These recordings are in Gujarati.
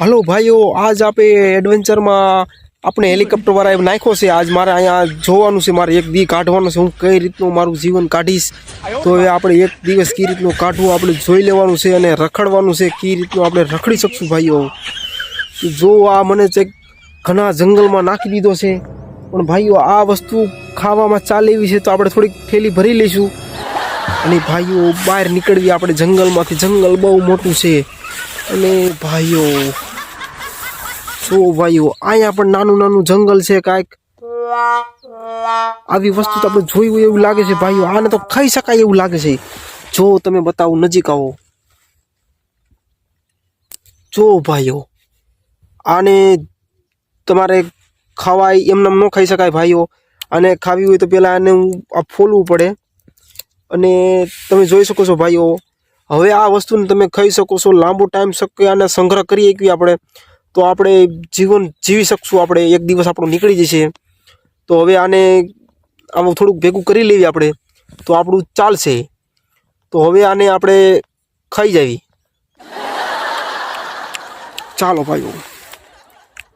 હલો ભાઈઓ, આજ આપણે એડવેન્ચરમાં આપણે હેલિકોપ્ટર વાળા નાખ્યો છે. આજ મારે અહીંયા જોવાનું છે, મારે એક દી કાઢવાનું છે. હું કઈ રીતનું મારું જીવન કાઢીશ? તો એ આપણે એક દિવસ કઈ રીતનું કાઢવું આપણે જોઈ લેવાનું છે અને રખડવાનું છે, કઈ રીતનું આપણે રખડી શકશું ભાઈઓ? જો આ મને ચેક ઘણા જંગલમાં નાખી દીધો છે. પણ ભાઈઓ, આ વસ્તુ ખાવામાં ચાલે એવી છે તો આપણે થોડીક થેલી ભરી લઈશું. અને ભાઈઓ, બહાર નીકળવી આપણે જંગલમાંથી. જંગલ બહુ મોટું છે. અને ભાઈઓ જો ભાઈઓ અહીંયા પણ નાનું નાનું જંગલ છે કાંઈક. આવી વસ્તુ તો આપણે જોઈ હોય એવું લાગે છે, ભાઈઓ. આને તો ખાઈ શકાય એવું લાગે છે. જો તમે બતાવો નજીક આવો. જો ભાઈઓ, આને તમારે ખાવાય એમને ન ખાઈ શકાય ભાઈઓ. અને ખાવી હોય તો પહેલાં આને આ ફોલવું પડે. અને તમે જોઈ શકો છો ભાઈઓ, હવે આ વસ્તુને તમે ખાઈ શકો છો. લાંબો ટાઈમ શકે આને સંગ્રહ કરી શકીએ આપણે. તો આપણે જીવન જીવી શકશું. આપણે એક દિવસ આપણો નીકળી જશે. તો હવે આને આમ થોડુંક ભેગું કરી લેવી આપણે. તો આપણું ચાલશે. તો હવે આને આપણે ખાઈ જવી. ચાલો ભાઈઓ.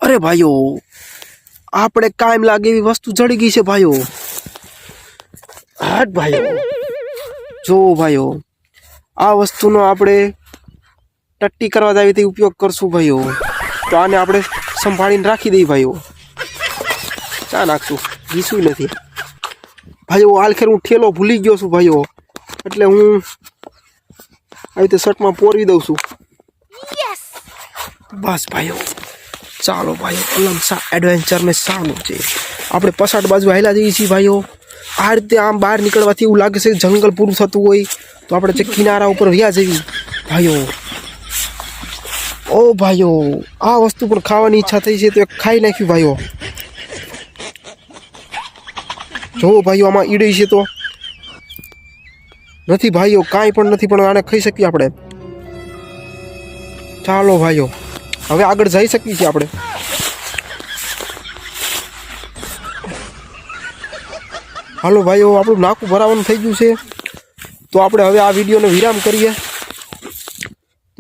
અરે ભાઈઓ, આપણે કાયમ લાગે એવી વસ્તુ જડી ગઈ છે ભાઈઓ. હાટ ભાઈઓ. જો ભાઈઓ, આ વસ્તુનો આપણે ટટ્ટી કરવા જાય તે ઉપયોગ કરશું ભાઈઓ. તો આને આપણે સંભાળીને રાખી દઈએ ભાઈઓ. ચા નાખશું. ઘીસું નથી. ભાઈઓ આલખેર હું ઠેલો ભૂલી ગયો છું ભાઈઓ. એટલે હું આવી રીતે શર્ટમાં પોરવી દઉં છું. બસ ભાઈઓ. ચાલો ભાઈઓ અલમ સા એડવેન્ચર મેં સારું છે. આપણે પસાટ બાજુ હાલ્યા જઈએ છીએ ભાઈઓ. આ રીતે આમ બહાર નીકળવાથી એવું લાગે છે કે જંગલ પૂરું થતું હોય તો આપણે જે કિનારા ઉપર વ્યા જવી ભાઈઓ ઓ ભાઈઓ, આ વસ્તુ પણ ખાવાની ઈચ્છા થઈ છે તો ખાઈ નાખ્યું ભાઈઓ. જો ભાઈઓ, આમાં ઈડી છે તો. નથી ભાઈઓ, કાંઈ પણ નથી, પણ આને ખાઈ શકીએ આપણે. ચાલો ભાઈઓ, હવે આગળ જઈ શકીએ છીએ આપણે. હાલો ભાઈઓ, આપણું નાકું ભરાવાનું થઈ ગયું છે. તો આપણે હવે આ વિડીયોનો વિરામ કરીએ.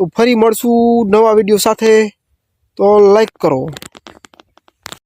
તો ફરી મળશું નવા વીડિયો સાથે. તો લાઈક કરો.